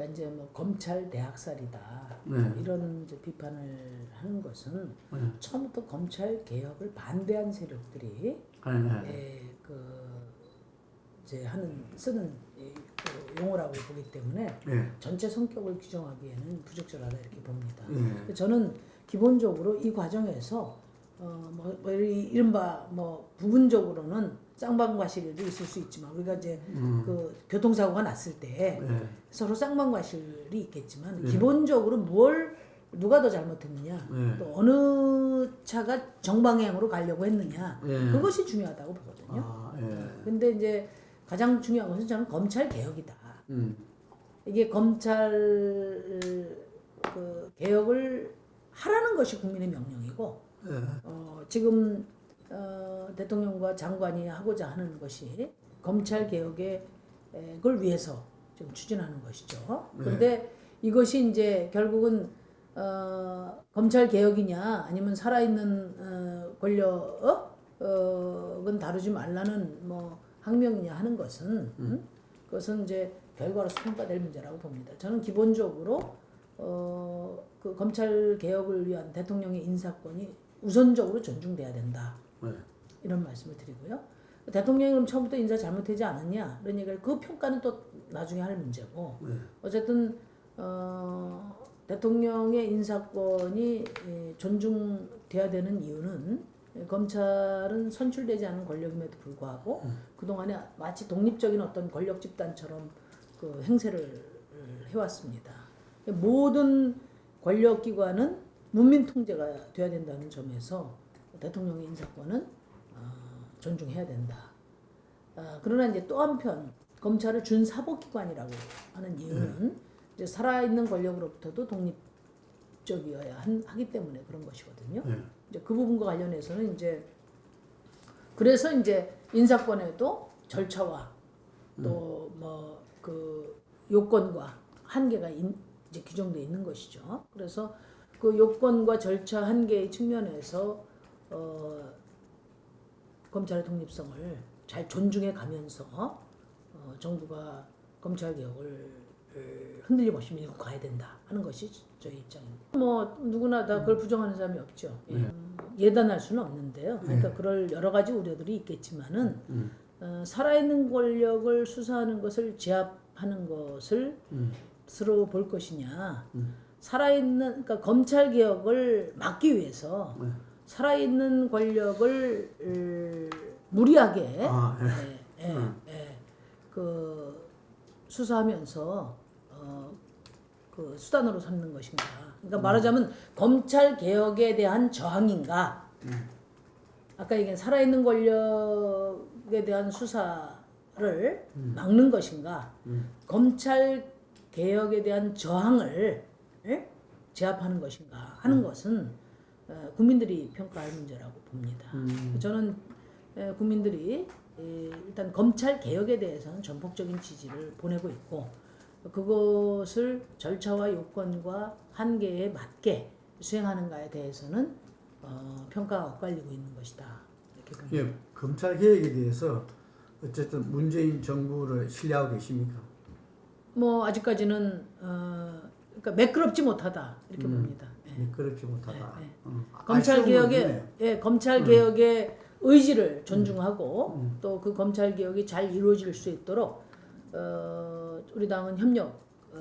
그러니까 이제 뭐 검찰 대학살이다 네. 이런 이제 비판을 하는 것은 네. 처음부터 검찰 개혁을 반대한 세력들이 네. 네. 에, 그 이제 하는 쓰는 이, 그 용어라고 보기 때문에 네. 전체 성격을 규정하기에는 부적절하다 이렇게 봅니다. 네. 저는 기본적으로 이 과정에서 어, 뭐, 뭐 이- 이른바 뭐 부분적으로는 쌍방과실도 있을 수 있지만 우리가 이제 음. 그 교통사고가 났을 때 네. 서로 쌍방과실이 있겠지만 네. 기본적으로 뭘 누가 더 잘못했느냐 네. 또 어느 차가 정방향으로 가려고 했느냐 네. 그것이 중요하다고 보거든요. 아, 예. 근데 이제 가장 중요한 것은 저는 검찰 개혁이다. 음. 이게 검찰 그 개혁을 하라는 것이 국민의 명령이고 예. 어, 지금 어, 대통령과 장관이 하고자 하는 것이 검찰 개혁의 에, 그걸 위해서 지금 추진하는 것이죠. 그런데 이것이 이제 결국은 어, 검찰 개혁이냐 아니면 살아있는 어, 권력은 다루지 말라는 뭐 항명이냐 하는 것은 음? 그것은 이제 결과로서 평가될 문제라고 봅니다. 저는 기본적으로 어, 그 검찰 개혁을 위한 대통령의 인사권이 우선적으로 존중돼야 된다. 네. 이런 말씀을 드리고요. 대통령이 그럼 처음부터 인사 잘못하지 않았냐 이런 얘기를 그 평가는 또 나중에 할 문제고 네. 어쨌든 어, 대통령의 인사권이 예, 존중돼야 되는 이유는 검찰은 선출되지 않은 권력임에도 불구하고 그동안에 마치 독립적인 어떤 권력 집단처럼 그 행세를 해왔습니다. 모든 권력 기관은 문민 통제가 돼야 된다는 점에서 대통령의 인사권은 어, 존중해야 된다. 아, 그러나 이제 또 한편 검찰을 준사법기관이라고 하는 이유는 이제 살아있는 권력으로부터도 독립적이어야 한, 하기 때문에 그런 것이거든요. 네. 이제 그 부분과 관련해서는 이제 그래서 이제 인사권에도 절차와 또 뭐 그 요건과 한계가 인- 이제 규정돼 있는 것이죠. 그래서 그 요건과 절차 한계의 측면에서 어, 검찰의 독립성을 잘 존중해 가면서 어, 정부가 검찰 개혁을 흔들림 없이 밀고 가야 된다 하는 것이 저희 입장입니다. 뭐 누구나 다 그걸 부정하는 사람이 없죠. 예. 음, 예단할 수는 없는데요. 그러니까 그럴 여러 가지 우려들이 있겠지만은 음. 어, 살아있는 권력을 수사하는 것을 제압하는 것을 음. 스스로 볼 것이냐. 살아있는 그러니까 검찰 개혁을 막기 위해서 네. 살아있는 권력을 을, 무리하게 아, 예. 예, 예, 예, 그 수사하면서 어, 그 수단으로 삼는 것인가. 그러니까 말하자면 검찰 개혁에 대한 저항인가. 아까 얘기한 살아있는 권력에 대한 수사를 막는 것인가. 검찰 개혁에 대한 저항을 예? 제압하는 것인가 하는 것은 어, 국민들이 평가할 문제라고 봅니다. 저는 에, 국민들이 에, 일단 검찰 개혁에 대해서는 전폭적인 지지를 보내고 있고 그것을 절차와 요건과 한계에 맞게 수행하는가에 대해서는 어, 평가가 엇갈리고 있는 것이다. 이렇게 봅니다. 예, 검찰 개혁에 대해서 어쨌든 문재인 정부를 신뢰하고 계십니까? 뭐 아직까지는 어, 그러니까 매끄럽지 못하다 이렇게 봅니다. 그렇지 못하다. 네, 네. 어, 검찰 부분이네. 예, 검찰 개혁의 의지를 존중하고 또그 검찰 개혁이 잘 이루어질 수 있도록 어, 우리 당은 협력 어,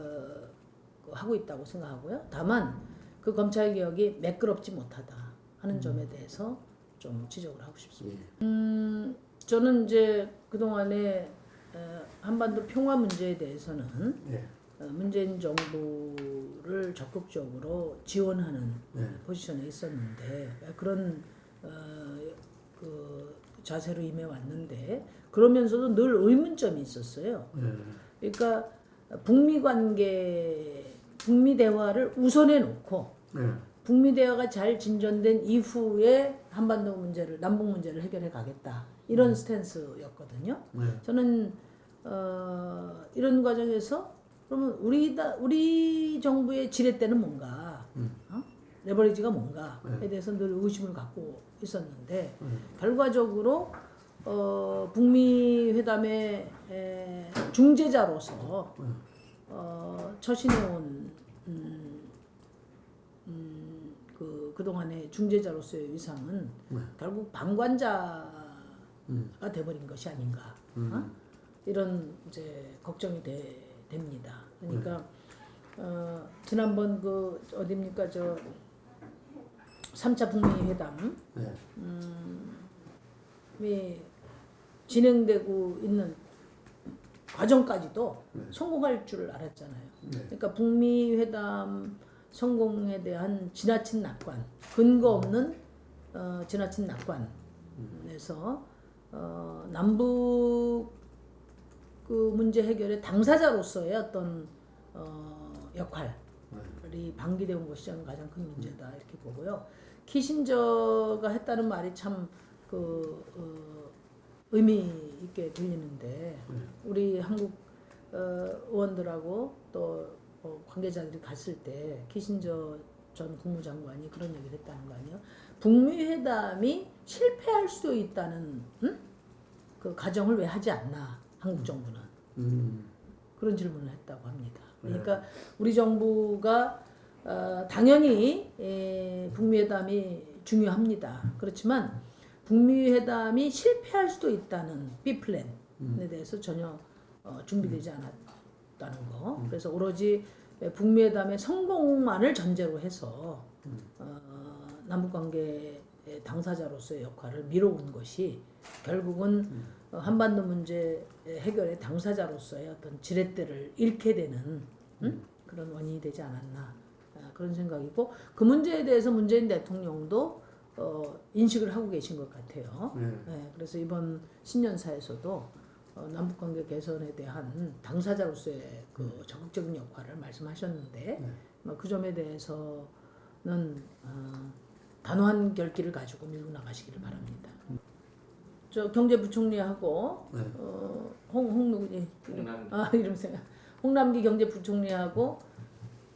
그 하고 있다고 생각하고요. 다만 그 검찰 개혁이 매끄럽지 못하다 하는 점에 대해서 좀 지적을 하고 싶습니다. 예. 음, 저는 이제 그 동안에 한반도 평화 문제에 대해서는 예. 어, 문재인 정부를 적극적으로 지원하는 네. 포지션에 있었는데 그런 어, 그 자세로 임해 왔는데 그러면서도 늘 의문점이 있었어요. 예. 그러니까 북미 관계, 북미 대화를 우선해 놓고 예. 북미 대화가 잘 진전된 이후에 한반도 문제를 남북 문제를 해결해 가겠다 이런 스탠스였거든요. 네. 저는 어, 이런 과정에서 그러면 우리 다 우리 정부의 지렛대는 뭔가 어? 레버리지가 뭔가에 대해서 늘 의심을 갖고 있었는데 결과적으로 어, 북미 회담의 에, 중재자로서 어, 처신해온 음, 음, 그 그동안의 중재자로서의 위상은 네. 결국 방관자가 음. 돼버린 것이 아닌가 어? 이런 이제 걱정이 돼, 됩니다. 그러니까 어, 지난번 그 어딥니까 저 3차 북미 회담 네. 이 진행되고 있는 과정까지도 네. 성공할 줄 알았잖아요. 네. 그러니까 북미 회담 성공에 대한 지나친 낙관, 근거 없는 어, 지나친 낙관에서 어, 남북 그 문제 해결의 당사자로서의 어떤 어, 역할이 방기되어 온 것이 저는 가장 큰 문제다 이렇게 보고요. 키신저가 했다는 말이 참그 어, 의미 있게 들리는데 우리 한국 어, 의원들하고 또 어, 관계자들이 갔을 때 키신저 전 국무장관이 그런 얘기를 했다는 거 아니에요? 북미 회담이 실패할 수도 있다는 응? 그 가정을 왜 하지 않나 한국 정부는 음. 그런 질문을 했다고 합니다. 그러니까 우리 정부가 어, 당연히 에, 북미 회담이 중요합니다. 그렇지만 북미 회담이 실패할 수도 있다는 B 플랜에 대해서 전혀 어, 준비되지 않았다는 거. 그래서 오로지 에, 북미 회담의 성공만을 전제로 해서 어, 남북 관계 당사자로서의 역할을 미뤄온 것이 결국은 어, 한반도 문제 해결의 당사자로서의 어떤 지렛대를 잃게 되는 음? 그런 원인이 되지 않았나 아, 그런 생각이고 그 문제에 대해서 문재인 대통령도 어, 인식을 하고 계신 것 같아요. 네. 네, 그래서 이번 신년사에서도 어, 남북관계 개선에 대한 당사자로서의 그 적극적인 역할을 말씀하셨는데 뭐그 점에 대해서는 어, 단호한 결기를 가지고 밀고 나가시기를 바랍니다. 저 경제부총리하고 네. 어, 홍, 홍 누구지? 홍남기. 아 이름 생각. 홍남기 경제부총리하고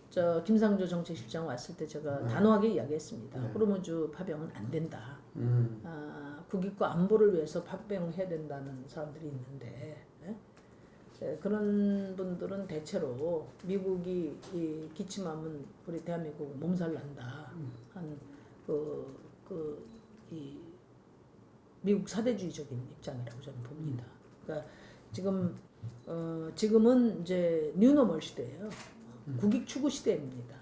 저 김상조 정책실장 왔을 때 제가 단호하게 이야기했습니다. 호르무즈 파병은 안 된다. 음. 아, 국익과 안보를 위해서 파병해야 된다는 사람들이 있는데 예? 예, 그런 분들은 대체로 미국이 이 기침하면 우리 대한민국 몸살 난다 한 그 그이 미국 사대주의적인 입장이라고 저는 봅니다. 그러니까 지금 어, 지금은 이제 뉴노멀 시대예요. 국익 추구 시대입니다.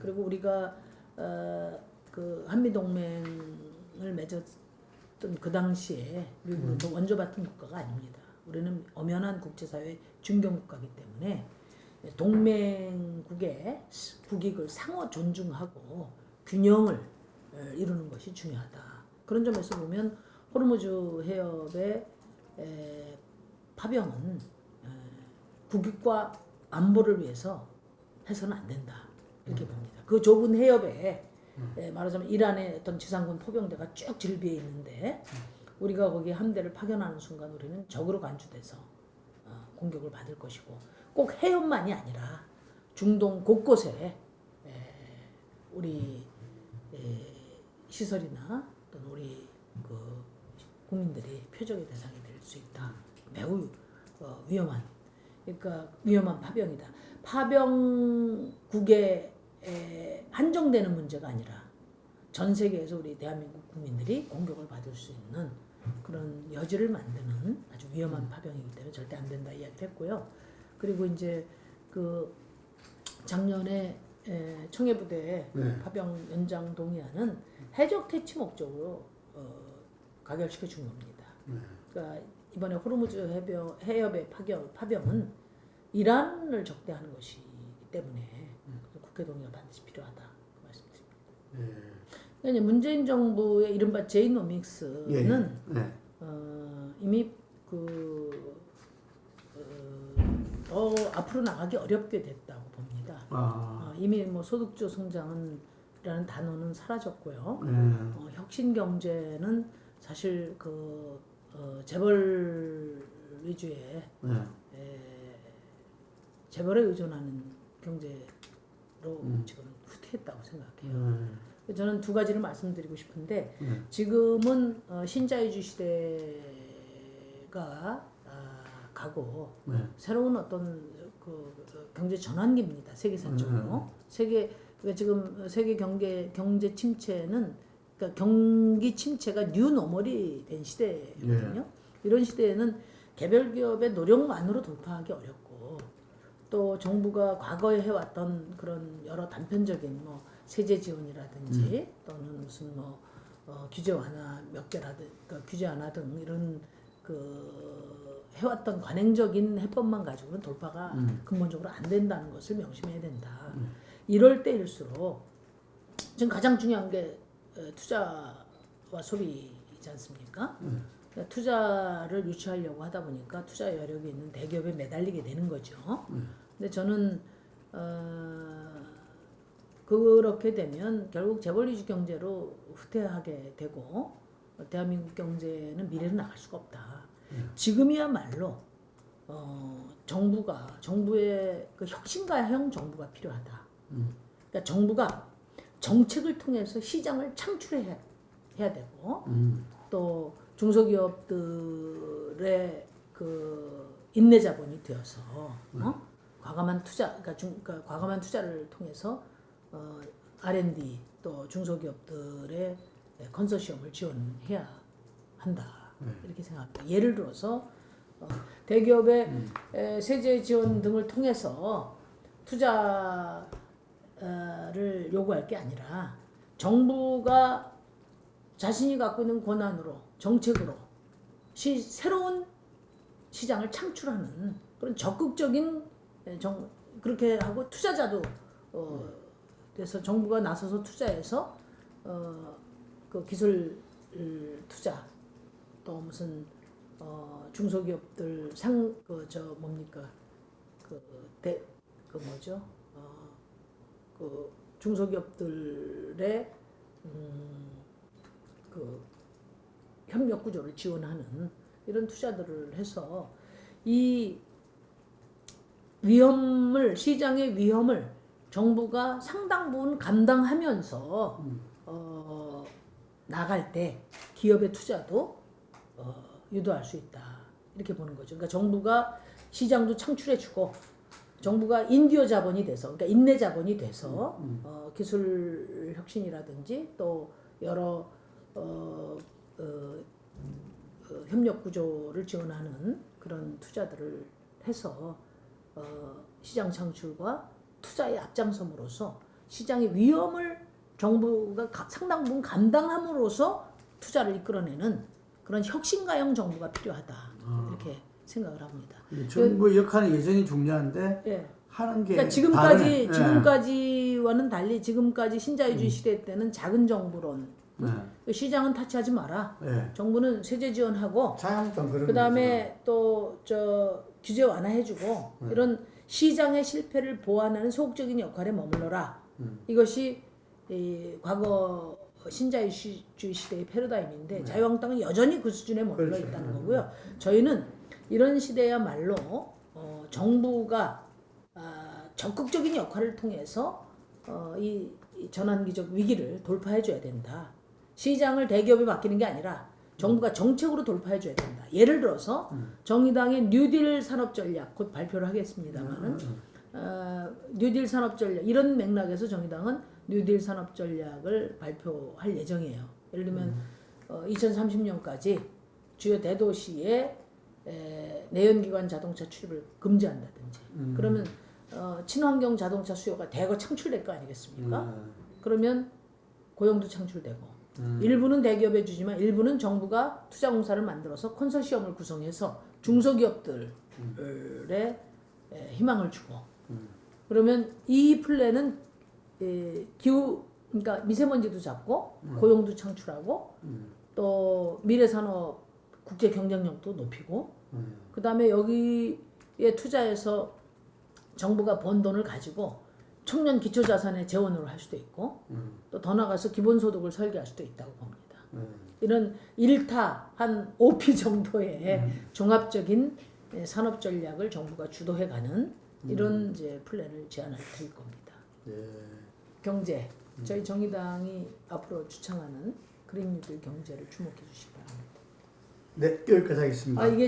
그리고 우리가 어, 그 한미 동맹을 맺었던 그 당시에 미국으로부터 원조받은 국가가 아닙니다. 우리는 엄연한 국제사회 중견 국가이기 때문에 동맹국의 국익을 상호 존중하고 균형을 어, 이루는 것이 중요하다. 그런 점에서 보면 호르무즈 해협의 에, 파병은 에, 국익과 안보를 위해서 해서는 안 된다. 이렇게 봅니다. 그 좁은 해협에 에, 말하자면 이란의 어떤 지상군 포병대가 쭉 질비해 있는데 우리가 거기에 함대를 파견하는 순간 우리는 적으로 간주돼서 어, 공격을 받을 것이고 꼭 해협만이 아니라 중동 곳곳에 에, 우리 에, 시설이나 또는 우리 그 국민들이 표적의 대상이 될 수 있다. 매우 어, 위험한 그러니까 위험한 파병이다. 파병국에 에, 한정되는 문제가 아니라 전 세계에서 우리 대한민국 국민들이 공격을 받을 수 있는 그런 여지를 만드는 아주 위험한 파병이기 때문에 절대 안 된다 이야기를 했고요. 그리고 이제 그 작년에 에, 청해부대 네. 파병 연장 동의안은 해적 퇴치 목적으로 어, 가결시켜 준 겁니다. 그러니까 이번에 호르무즈 해병, 해협의 파병, 파병은 이란을 적대하는 것이기 때문에 국회 동의가 반드시 필요하다 그 말씀드립니다. 예. 그러니까 이제 문재인 정부의 이른바 제이노믹스는 예. 네. 어, 이미 그 어, 더 앞으로 나가기 어렵게 됐다고 봅니다. 아. 어, 이미 뭐 소득주 성장은이라는 단어는 사라졌고요. 네. 어, 혁신 경제는 사실 그 어, 재벌 위주의 네. 에, 재벌에 의존하는 경제로 지금 후퇴했다고 생각해요. 네. 저는 두 가지를 말씀드리고 싶은데 네. 지금은 어, 신자유주의 시대가 아, 가고 네. 새로운 어떤 그 경제 전환기입니다. 세계사적으로 세계 그러니까 지금 세계 경제 경제 침체는 그러니까 경기 침체가 뉴 노멀이 된 시대거든요. 이런 시대에는 개별 기업의 노력만으로 돌파하기 어렵고 또 정부가 과거에 해왔던 그런 여러 단편적인 뭐 세제 지원이라든지 또는 무슨 뭐 어, 규제 완화 몇 개라든 그러니까 규제 완화 등 이런 그 해왔던 관행적인 해법만 가지고는 돌파가 근본적으로 안 된다는 것을 명심해야 된다. 이럴 때일수록 지금 가장 중요한 게 어, 투자와 소비이지 않습니까? 그러니까 투자를 유치하려고 하다 보니까 투자 여력이 있는 대기업에 매달리게 되는 거죠. 근데 저는 어, 그렇게 되면 결국 재벌리주 경제로 후퇴하게 되고 대한민국 경제는 미래로 나갈 수가 없다. 지금이야말로 어, 정부가 정부의 그 혁신가형 정부가 필요하다. 그러니까 정부가 정책을 통해서 시장을 창출해야 해야 되고 또 중소기업들의 그 인내 자본이 되어서 어? 과감한 투자 그러니까, 중, 그러니까 과감한 투자를 통해서 어, R&D 또 중소기업들의 컨소시엄을 지원해야 한다. 이렇게 생각합니다. 예를 들어서 어, 대기업의 에, 세제 지원 등을 통해서 투자 를 요구할 게 아니라 정부가 자신이 갖고 있는 권한으로 정책으로 시, 새로운 시장을 창출하는 그런 적극적인 에, 정, 그렇게 하고 투자자도 어, 그래서 정부가 나서서 투자해서 어, 그 기술 투자 또 무슨 어, 중소기업들 상 그 저 뭡니까? 그 대 그 뭐죠? 어, 그 중소기업들의 음, 그 협력 구조를 지원하는 이런 투자들을 해서 이 위험을 시장의 위험을 정부가 상당 부분 감당하면서 어, 나갈 때 기업의 투자도 어, 유도할 수 있다 이렇게 보는 거죠. 그러니까 정부가 시장도 창출해주고 정부가 인디어 자본이 돼서 그러니까 인내 자본이 돼서 어, 기술 혁신이라든지 또 여러 어, 어, 어, 협력 구조를 지원하는 그런 투자들을 해서 어, 시장 창출과 투자에 앞장섬으로써 시장의 위험을 정부가 가- 상당 부분 감당함으로써 투자를 이끌어내는 그런 혁신가형 정부가 필요하다. 이렇게 생각을 합니다. 이 정부의 역할은 여전히 중요한데 예. 하는 게 그러니까 지금까지 다르네. 예. 지금까지와는 달리 지금까지 신자유주의 시대 때는 작은 정부론 네. 시장은 타치하지 마라. 네. 정부는 세제 지원하고 자영당 그런 그 다음에 또 저 규제 완화해주고 네. 이런 시장의 실패를 보완하는 소극적인 역할에 머물러라. 음. 이것이 이 과거 신자유주의 시대의 패러다임인데 자유한국당은 여전히 그 수준에 머물러 네. 그렇죠. 있다는 거고요. 저희는 이런 시대야말로 어, 정부가 아, 적극적인 역할을 통해서 어, 이, 이 전환기적 위기를 돌파해줘야 된다. 시장을 대기업에 맡기는 게 아니라 정부가 정책으로 돌파해줘야 된다. 예를 들어서 정의당의 뉴딜 산업 전략 곧 발표를 하겠습니다만은 어, 뉴딜 산업 전략 이런 맥락에서 정의당은 뉴딜 산업 전략을 발표할 예정이에요. 예를 들면 어, 2030년까지 주요 대도시에 에, 내연기관 자동차 출입을 금지한다든지. 그러면 어, 친환경 자동차 수요가 대거 창출될 거 아니겠습니까? 음. 그러면 고용도 창출되고. 일부는 대기업에 주지만 일부는 정부가 투자공사를 만들어서 컨소시엄을 구성해서 중소기업들의 에, 희망을 주고. 그러면 이 플랜은 에, 기후 그러니까 미세먼지도 잡고 고용도 창출하고 또 미래산업 국제 경쟁력도 높이고 그 다음에 여기에 투자해서 정부가 번 돈을 가지고 청년 기초자산의 재원으로 할 수도 있고 또더 나가서 기본소득을 설계할 수도 있다고 봅니다. 이런 일타 한 5피 정도의 종합적인 예, 산업 전략을 정부가 주도해가는 이런 이제 플랜을 제안을 드릴 겁니다. 예. 경제 저희 정의당이 앞으로 주창하는 그린 뉴딜 경제를 주목해 주시기 바랍니다. 네, 여기까지 하겠습니다. 아